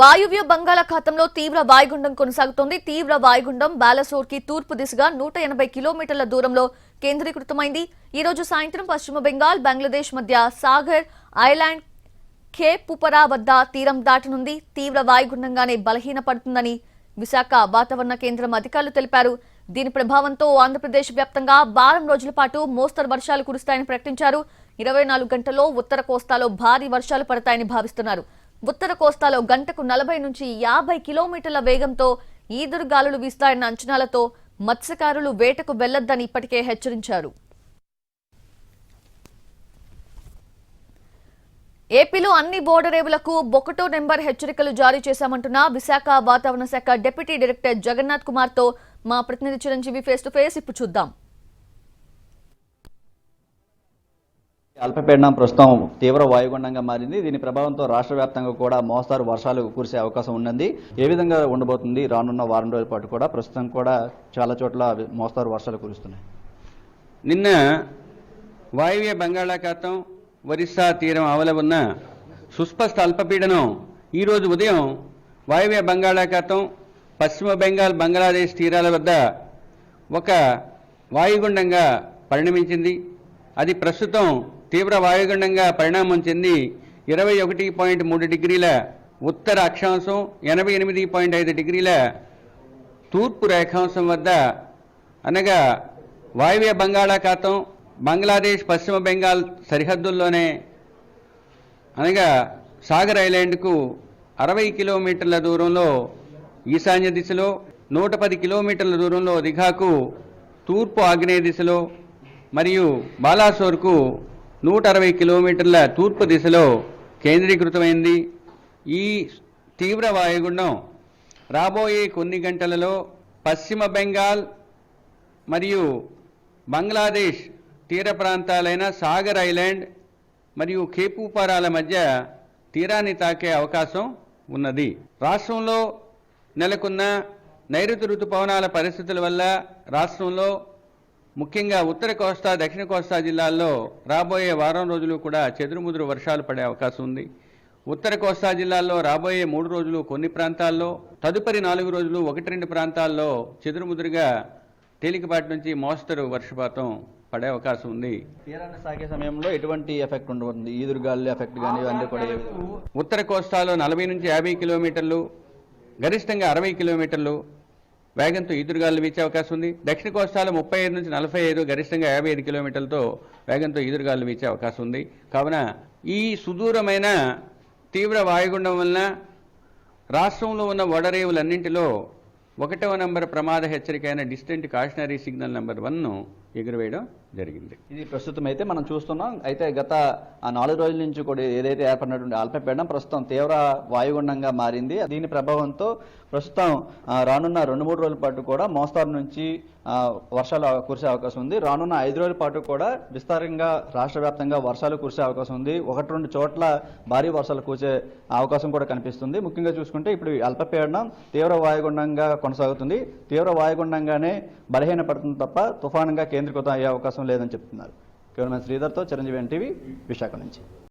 వాయువ్య బంగాళాఖాతంలో తీవ్ర వాయుగుండం కొనసాగుతోంది. తీవ్ర వాయుగుండం బాలసోర్కి తూర్పు దిశగా నూట ఎనభై కిలోమీటర్ల దూరంలో కేంద్రీకృతమైంది. ఈ రోజు సాయంత్రం పశ్చిమ బెంగాల్ బంగ్లాదేశ్ మధ్య సాగర్ ఐలాండ్ ఖేపుపరా వద్ద తీరం దాటనుంది. తీవ్ర వాయుగుండంగానే బలహీనపడుతుందని విశాఖ వాతావరణ కేంద్రం అధికారులు తెలిపారు. దీని ప్రభావంతో ఆంధ్రప్రదేశ్ వ్యాప్తంగా వారం రోజుల పాటు మోస్తరు వర్షాలు కురుస్తాయని ప్రకటించారు. ఇరవై నాలుగు గంటల్లో ఉత్తర కోస్తాలో భారీ వర్షాలు పడతాయని భావిస్తున్నారు. ఉత్తర కోస్తాలో గంటకు నలభై నుంచి యాభై కిలోమీటర్ల వేగంతో ఈదురుగాలులు వీస్తాయన్న అంచనాలతో మత్స్యకారులు వేటకు వెళ్ళొద్దని ఇప్పటికే హెచ్చరించారు. ఏపీలో అన్ని బోర్డరేవులకు బొకటో నెంబర్ హెచ్చరికలు జారీ చేశామంటున్న విశాఖ వాతావరణ శాఖ డిప్యూటీ డైరెక్టర్ జగన్నాథ్ కుమార్తో మా ప్రతినిధి చిరంజీవి ఫేస్ టు ఫేస్. ఇప్పుడు చూద్దాం. అల్పపీడనం ప్రస్తుతం తీవ్ర వాయుగుండంగా మారింది. దీని ప్రభావంతో రాష్ట్ర వ్యాప్తంగా కూడా మోస్తారు వర్షాలు కురిసే అవకాశం ఉన్నది. ఏ విధంగా ఉండబోతుంది? రానున్న వారం రోజుల పాటు కూడా ప్రస్తుతం కూడా చాలా చోట్ల మోస్తారు వర్షాలు కురుస్తున్నాయి. నిన్న వాయువ్య బంగాళాఖాతం ఒరిస్సా తీరం ఆవల ఉన్న సుస్పష్ట అల్పపీడనం ఈరోజు ఉదయం వాయువ్య బంగాళాఖాతం పశ్చిమ బెంగాల్ బంగ్లాదేశ్ తీరాల వద్ద ఒక వాయుగుండంగా పరిణమించింది. అది ప్రస్తుతం తీవ్ర వాయుగుండంగా పరిణామం చెంది ఇరవై ఒకటి పాయింట్ మూడు డిగ్రీల ఉత్తర అక్షాంశం ఎనభై ఎనిమిది పాయింట్ ఐదు డిగ్రీల తూర్పు రేఖాంశం వద్ద అనగా వాయువ్య బంగాళాఖాతం బంగ్లాదేశ్ పశ్చిమ బెంగాల్ సరిహద్దుల్లోనే అనగా సాగర్ ఐలాండ్కు అరవై కిలోమీటర్ల దూరంలో ఈశాన్య దిశలో నూట పది కిలోమీటర్ల దూరంలో దిఘాకు తూర్పు ఆగ్నేయ దిశలో మరియు బాలాసోర్కు నూట అరవై కిలోమీటర్ల తూర్పు దిశలో కేంద్రీకృతమైంది. ఈ తీవ్ర వాయుగుండం రాబోయే కొన్ని గంటలలో పశ్చిమ బెంగాల్ మరియు బంగ్లాదేశ్ తీర ప్రాంతాలైన సాగర్ ఐలాండ్ మరియు ఖేపూపారాల మధ్య తీరాన్ని తాకే అవకాశం ఉన్నది. రాష్ట్రంలో నెలకొన్న నైరుతి ఋతుపవనాల పరిస్థితుల వల్ల రాష్ట్రంలో ముఖ్యంగా ఉత్తర కోస్తా దక్షిణ కోస్తా జిల్లాల్లో రాబోయే వారం రోజులు కూడా చెదురుముదురు వర్షాలు పడే అవకాశం ఉంది. ఉత్తర కోస్తా జిల్లాల్లో రాబోయే మూడు రోజులు కొన్ని ప్రాంతాల్లో తదుపరి నాలుగు రోజులు ఒకటి రెండు ప్రాంతాల్లో చెదురుముదురుగా తేలికపాటి నుంచి మోస్తరు వర్షపాతం పడే అవకాశం ఉంది. తీరాన్ని సాగే సమయంలో ఎటువంటి ఎఫెక్ట్ ఉండబోతుంది ఈదురుగాలి ఎఫెక్ట్ కానీ ఇవన్నీ కూడా? ఉత్తర కోస్తాలో నలభై నుంచి యాభై కిలోమీటర్లు గరిష్టంగా అరవై కిలోమీటర్లు వేగంతో ఈదురుగాలు వీచే అవకాశం ఉంది. దక్షిణ కోస్తాలో ముప్పై ఐదు నుంచి నలభై ఐదు గరిష్టంగా యాభై ఐదు కిలోమీటర్లతో వేగంతో ఈదురుగాలు వీచే అవకాశం ఉంది. కావున ఈ సుదూరమైన తీవ్ర వాయుగుండం వలన రాష్ట్రంలో ఉన్న వడరేవులన్నింటిలో ఒకటవ నంబర్ ప్రమాద హెచ్చరిక అయిన డిస్టెంట్ కాషనరీ సిగ్నల్ నెంబర్ వన్ను ఎగురవేయడం జరిగింది. ఇది ప్రస్తుతం అయితే మనం చూస్తున్నాం. అయితే గత ఆ నాలుగు రోజుల నుంచి కూడా ఏదైతే ఏర్పడినటువంటి అల్పపీడనం ప్రస్తుతం తీవ్ర వాయుగుండంగా మారింది. దీని ప్రభావంతో ప్రస్తుతం రానున్న రెండు మూడు రోజుల పాటు కూడా మోస్తారు నుంచి వర్షాలు కురిసే అవకాశం ఉంది. రానున్న ఐదు రోజుల పాటు కూడా విస్తారంగా రాష్ట్ర వ్యాప్తంగా వర్షాలు కురిసే అవకాశం ఉంది. ఒకటి రెండు చోట్ల భారీ వర్షాలు కురిసే అవకాశం కూడా కనిపిస్తుంది. ముఖ్యంగా చూసుకుంటే ఇప్పుడు అల్పపీడనం తీవ్ర వాయుగుండంగా కొనసాగుతుంది. తీవ్ర వాయుగుండంగానే బలహీనపడుతుంది తప్ప తుఫానుగా కేంద్రీకృతం అయ్యే అవకాశం లేదని చెప్తున్నారు. కేవలం శ్రీధర్తో చిరంజీవి ఎన్టీవీ విశాఖ నుంచి.